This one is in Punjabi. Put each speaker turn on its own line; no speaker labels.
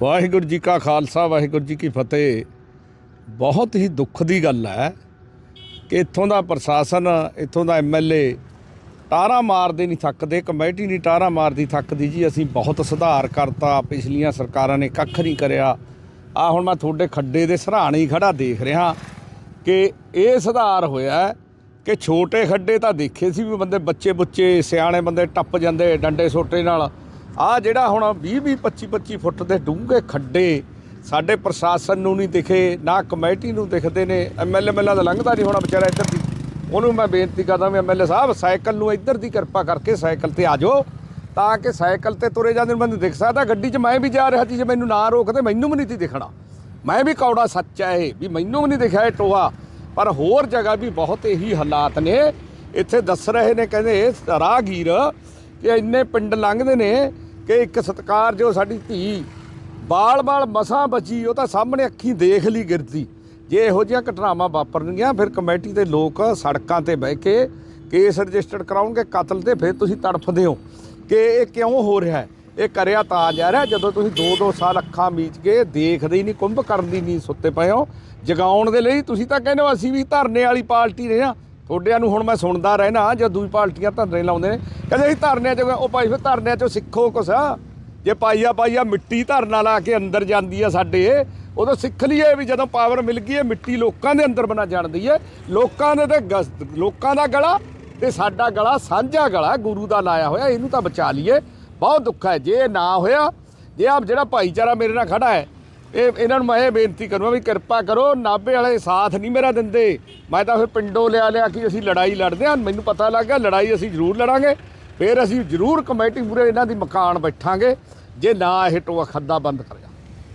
ਵਾਹਿਗੁਰੂ ਜੀ ਕਾ ਖਾਲਸਾ, ਵਾਹਿਗੁਰੂ ਜੀ ਕੀ ਫਤਿਹ। ਬਹੁਤ ਹੀ ਦੁੱਖ ਦੀ ਗੱਲ ਹੈ ਕਿ ਇੱਥੋਂ ਦਾ ਪ੍ਰਸ਼ਾਸਨ, ਇੱਥੋਂ ਦਾ ਐਮਐਲਏ ਟਾਰਾ ਮਾਰਦੇ ਨਹੀਂ ਥੱਕਦੇ, ਕਮੇਟੀ ਨਹੀਂ ਟਾਰਾ ਮਾਰਦੀ ਥੱਕਦੀ ਜੀ। ਅਸੀਂ ਬਹੁਤ ਸੁਧਾਰ ਕਰਤਾ, ਪਿਛਲੀਆਂ ਸਰਕਾਰਾਂ ਨੇ ਕੱਖ ਨਹੀਂ ਕਰਿਆ। ਆ ਹੁਣ ਮੈਂ ਤੁਹਾਡੇ ਖੱਡੇ ਦੇ ਸਰਾਣੇ ਹੀ ਖੜਾ ਦੇਖ ਰਿਹਾ ਕਿ ਇਹ ਸੁਧਾਰ ਹੋਇਆ ਕਿ ਛੋਟੇ ਖੱਡੇ ਤਾਂ ਦੇਖੇ ਸੀ ਵੀ ਬੰਦੇ ਬੱਚੇ ਬੁੱਚੇ ਸਿਆਣੇ ਬੰਦੇ ਟੱਪ ਜਾਂਦੇ ਡੰਡੇ ਸੋਟੇ ਨਾਲ। ਆ ਜਿਹੜਾ ਹੁਣ 20 20 25 25 ਫੁੱਟ ਦੇ ਡੂੰਘੇ ਖੱਡੇ ਸਾਡੇ ਪ੍ਰਸ਼ਾਸਨ ਨੂੰ ਨਹੀਂ ਦਿਖੇ, ਨਾ ਕਮੇਟੀ ਨੂੰ ਦਿਖਦੇ ਨੇ ਐਮਐਲਏ ਮੈਲਾਂ ਦਾ ਲੰਘਦਾ ਨਹੀਂ ਹੋਣਾ ਵਿਚਾਰਾ ਇੱਧਰ ਦੀ। ਉਹਨੂੰ ਮੈਂ ਬੇਨਤੀ ਕਰਦਾ ਵੀ ਐਮਐਲਏ ਸਾਹਿਬ, ਸਾਈਕਲ ਨੂੰ ਇੱਧਰ ਦੀ ਕਿਰਪਾ ਕਰਕੇ ਸਾਈਕਲ ਤੇ ਆ ਜਾਓ, ਤਾਂ ਕਿ ਸਾਈਕਲ ਤੇ ਤੁਰੇ ਜਾਂਦੇ ਨੂੰ ਮੈਨੂੰ ਦਿਖ ਸਕਦਾ। ਗੱਡੀ 'ਚ ਮੈਂ ਵੀ ਜਾ ਰਿਹਾ ਸੀ, ਜੇ ਮੈਨੂੰ ਨਾ ਰੋਕਦੇ, ਮੈਨੂੰ ਵੀ ਨਹੀਂ ਸੀ ਦਿਖਣਾ। ਮੈਂ ਵੀ ਕੌੜਾ ਸੱਚ ਹੈ ਇਹ, ਵੀ ਮੈਨੂੰ ਵੀ ਨਹੀਂ ਦਿਖਿਆ ਇਹ ਟੋਆ। ਪਰ ਹੋਰ ਜਗ੍ਹਾ ਵੀ ਬਹੁਤ ਇਹੀ ਹਾਲਾਤ ਨੇ। ਇੱਥੇ ਦੱਸ ਰਹੇ ਨੇ, ਕਹਿੰਦੇ ਰਾਹਗੀਰ ਕਿ ਇੰਨੇ ਪਿੰਡ ਲੰਘਦੇ ਨੇ ਕਿ ਇੱਕ ਸਤਕਾਰ ਜੋ ਸਾਡੀ ਧੀ ਬਾਲ-ਬਾਲ ਮਸਾਂ ਬਚੀ, ਉਹ ਤਾਂ ਸਾਹਮਣੇ ਅੱਖੀਂ ਦੇਖ ਲਈ ਗਿਰਦੀ। ਜੇ ਇਹੋ ਜਿਹੀਆਂ ਘਟਨਾਵਾਂ ਵਾਪਰਨਗੀਆਂ, ਫਿਰ ਕਮੇਟੀ ਦੇ ਲੋਕ ਸੜਕਾਂ ਤੇ ਬਹਿ ਕੇ ਕੇਸ ਰਜਿਸਟਰਡ ਕਰਾਉਣਗੇ, ਕਤਲ ਤੇ ਫਿਰ ਤੁਸੀਂ ਤੜਫਦੇ ਹੋ। ਕਿ ਇਹ ਕਿਉਂ ਹੋ ਰਿਹਾ ਹੈ? ਇਹ ਕਰਿਆ ਤਾਂ ਜਾ ਰਿਹਾ, ਜਦੋਂ ਤੁਸੀਂ 2-2 ਸਾਲ ਅੱਖਾਂ ਮੀਚ ਕੇ ਦੇਖਦੇ ਹੀ ਨਹੀਂ, ਕੁੰਭ ਕਰਨ ਦੀ ਨਹੀਂ ਸੁੱਤੇ ਪਏ ਹੋ। ਜਗਾਉਣ ਦੇ ਲਈ ਤੁਸੀਂ ਤਾਂ ਕਹਿੰਦੇ ਹੋ, ਅਸੀਂ ਵੀ ਧਰਨੇ ਵਾਲੀ ਪਾਰਟੀ ਰਹੇ ਹਾਂ। ਤੁਹਾਡਿਆਂ ਨੂੰ ਹੁਣ ਮੈਂ ਸੁਣਦਾ ਰਹਿਣਾ ਜੇ ਦੂਜੀ ਪਾਰਟੀਆਂ ਧਰਨੇ ਲਾਉਂਦੇ ਨੇ। ਕਹਿੰਦੇ ਅਸੀਂ ਧਰਨਿਆਂ 'ਚ ਉਹ ਭਾਈ ਫਿਰ ਧਰਨਿਆਂ 'ਚੋਂ ਸਿੱਖੋ ਕੁਛ। ਜੇ ਪਾਈਆ ਪਾਈਆ ਮਿੱਟੀ ਧਰਨਾ ਲਾ ਕੇ ਅੰਦਰ ਜਾਂਦੀ ਆ ਸਾਡੇ, ਉਦੋਂ ਸਿੱਖ ਲਈਏ ਵੀ ਜਦੋਂ ਪਾਵਰ ਮਿਲ ਗਈ ਹੈ ਮਿੱਟੀ ਲੋਕਾਂ ਦੇ ਅੰਦਰ ਬਣਾ ਜਾਣਦੀ ਹੈ ਲੋਕਾਂ ਦੇ ਤੇ ਗਸ- ਲੋਕਾਂ ਦਾ ਗਲਾ ਤੇ ਸਾਡਾ ਗਲਾ ਸਾਂਝਾ ਗਲਾ ਗੁਰੂ ਦਾ ਲਾਇਆ ਹੋਇਆ, ਇਹਨੂੰ ਤਾਂ ਬਚਾ ਲਈਏ। ਬਹੁਤ ਦੁੱਖ ਹੈ, ਜੇ ਇਹ ਨਾ ਹੋਇਆ, ਜੇ ਆਪ ਜਿਹੜਾ ਭਾਈਚਾਰਾ ਮੇਰੇ ਨਾਲ ਖੜਾ ਹੈ ਇਹ ਇਹਨਾਂ ਨੂੰ ਮੈਂ ਇਹ ਬੇਨਤੀ ਕਰੂੰਗਾ ਵੀ ਕਿਰਪਾ ਕਰੋ, ਨਾਭੇ ਵਾਲੇ ਸਾਥ ਨਹੀਂ ਮੇਰਾ ਦਿੰਦੇ। ਮੈਂ ਤਾਂ ਫਿਰ ਪਿੰਡੋਂ ਲਿਆ ਲਿਆ ਕਿ ਅਸੀਂ ਲੜਾਈ ਲੜਦੇ ਹਾਂ, ਮੈਨੂੰ ਪਤਾ ਲੱਗ ਗਿਆ ਲੜਾਈ ਅਸੀਂ ਜ਼ਰੂਰ ਲੜਾਂਗੇ। ਫਿਰ ਅਸੀਂ ਜ਼ਰੂਰ ਕਮੇਟੀ ਪੂਰੇ ਇਹਨਾਂ ਦੀ ਮਕਾਨ ਬੈਠਾਂਗੇ। ਜੇ ਨਾ ਇਹ ਟੋਆ ਖੱਦਾ ਬੰਦ ਕਰਿਆ।